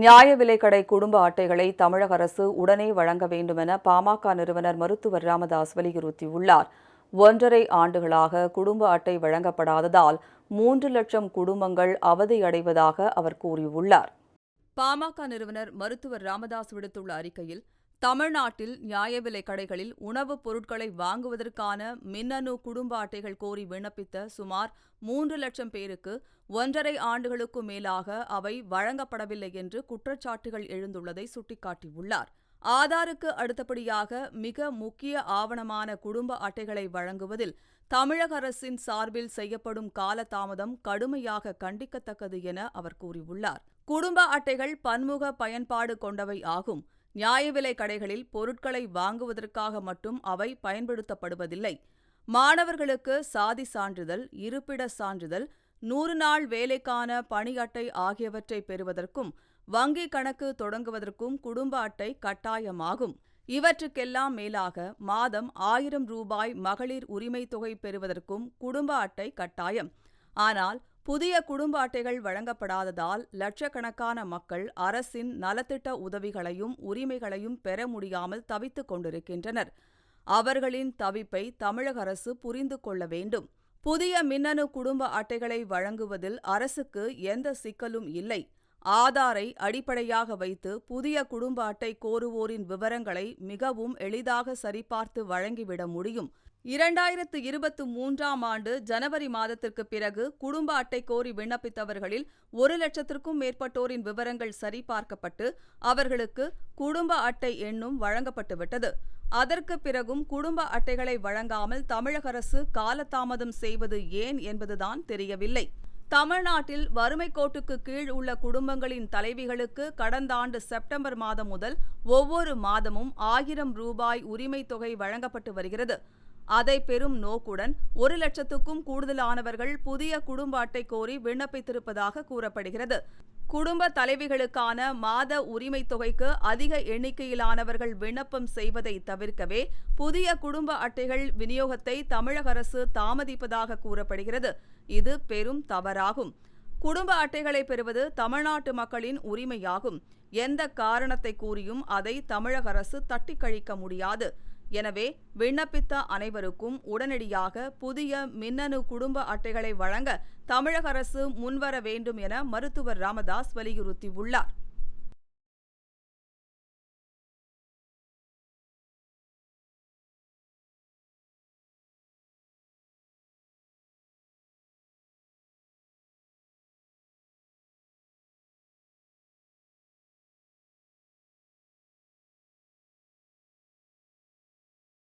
நியாய விலைக்கடை குடும்ப அட்டைகளை தமிழக அரசு உடனே வழங்க வேண்டுமென பாமக நிறுவனர் மருத்துவர் ராமதாஸ் வலியுறுத்தியுள்ளார். ஒன்றரை ஆண்டுகளாக குடும்ப அட்டை வழங்கப்படாததால் மூன்று லட்சம் குடும்பங்கள் அவதியடைவதாக அவர் கூறியுள்ளார். பாமக நிறுவனர் மருத்துவர் ராமதாஸ் விடுத்துள்ள அறிக்கையில் தமிழ்நாட்டில் நியாய விலை கடைகளில் உணவுப் பொருட்களை வாங்குவதற்கான மின்னணு குடும்ப அட்டைகள் கோரி விண்ணப்பித்த சுமார் மூன்று லட்சம் பேருக்கு ஒன்றரை ஆண்டுகளுக்கு மேலாக அவை வழங்கப்படவில்லை என்று குற்றச்சாட்டுகள் எழுந்துள்ளதை சுட்டிக்காட்டியுள்ளார். ஆதாருக்கு அடுத்தபடியாக மிக முக்கிய ஆவணமான குடும்ப அட்டைகளை வழங்குவதில் தமிழக அரசின் சார்பில் செய்யப்படும் காலதாமதம் கடுமையாக கண்டிக்கத்தக்கது என அவர் கூறியுள்ளார். குடும்ப அட்டைகள் பன்முக பயன்பாடு கொண்டவை ஆகும். நியாய விலை கடைகளில் பொருட்களை வாங்குவதற்காக மட்டும் அவை பயன்படுத்தப்படுவதில்லை. மாணவர்களுக்கு சாதி சான்றிதழ் இருப்பிட சான்றிதழ் நூறு நாள் வேலைக்கான பணி அட்டை ஆகியவற்றை பெறுவதற்கும் வங்கி கணக்கு தொடங்குவதற்கும் குடும்ப அட்டை கட்டாயமாகும். இவற்றுக்கெல்லாம் மேலாக மாதம் ஆயிரம் ரூபாய் மகளிர் உரிமை தொகை பெறுவதற்கும் குடும்ப அட்டை கட்டாயம். ஆனால் புதிய குடும்ப அட்டைகள் வழங்கப்படாததால் லட்சக்கணக்கான மக்கள் அரசின் நலத்திட்ட உதவிகளையும் உரிமைகளையும் பெற முடியாமல் தவித்துக் கொண்டிருக்கின்றனர். அவர்களின் தவிப்பை தமிழக அரசு புரிந்து கொள்ள வேண்டும். புதிய மின்னணு குடும்ப அட்டைகளை வழங்குவதில் அரசுக்கு எந்த சிக்கலும் இல்லை. ஆதாரை அடிப்படையாக வைத்து புதிய குடும்ப அட்டை கோருவோரின் விவரங்களை மிகவும் எளிதாக சரிபார்த்து வழங்கிவிட முடியும். இரண்டாயிரத்து இருபத்து மூன்றாம் ஆண்டு ஜனவரி மாதத்திற்கு பிறகு குடும்ப அட்டை கோரி விண்ணப்பித்தவர்களில் ஒரு லட்சத்திற்கும் மேற்பட்டோரின் விவரங்கள் சரிபார்க்கப்பட்டு அவர்களுக்கு குடும்ப அட்டை எண்ணும் வழங்கப்பட்டுவிட்டது. அதற்கு பிறகும் குடும்ப அட்டைகளை வழங்காமல் தமிழக அரசு காலதாமதம் செய்வது ஏன் என்பதுதான் தெரியவில்லை. தமிழ்நாட்டில் வறுமை கோட்டுக்கு கீழ் உள்ள குடும்பங்களின் தலைவிகளுக்கு கடந்த ஆண்டு செப்டம்பர் மாதம் முதல் ஒவ்வொரு மாதமும் ஆயிரம் ரூபாய் உரிமை தொகை வழங்கப்பட்டு வருகிறது. அதை பெறும் நோக்குடன் ஒரு லட்சத்துக்கும் கூடுதலானவர்கள் புதிய குடும்ப அட்டை கோரி விண்ணப்பித்திருப்பதாக கூறப்படுகிறது. குடும்ப தலைவிகளுக்கான மாத உரிமை தொகைக்கு அதிக எண்ணிக்கையிலானவர்கள் விண்ணப்பம் செய்வதை தவிர்க்கவே புதிய குடும்ப அட்டைகள் விநியோகத்தை தமிழக அரசு தாமதிப்பதாக கூறப்படுகிறது. இது பெரும் தவறாகும். குடும்ப அட்டைகளை பெறுவது தமிழ்நாட்டு மக்களின் உரிமையாகும். எந்த காரணத்தை கூறியும் அதை தமிழக அரசு தட்டி கழிக்க முடியாது. எனவே விண்ணப்பித்த அனைவருக்கும் உடனடியாக புதிய மின்னணு குடும்ப அட்டைகளை வழங்க தமிழக அரசு முன்வர வேண்டும் என மருத்துவர் ராமதாஸ் வலியுறுத்தியுள்ளார்.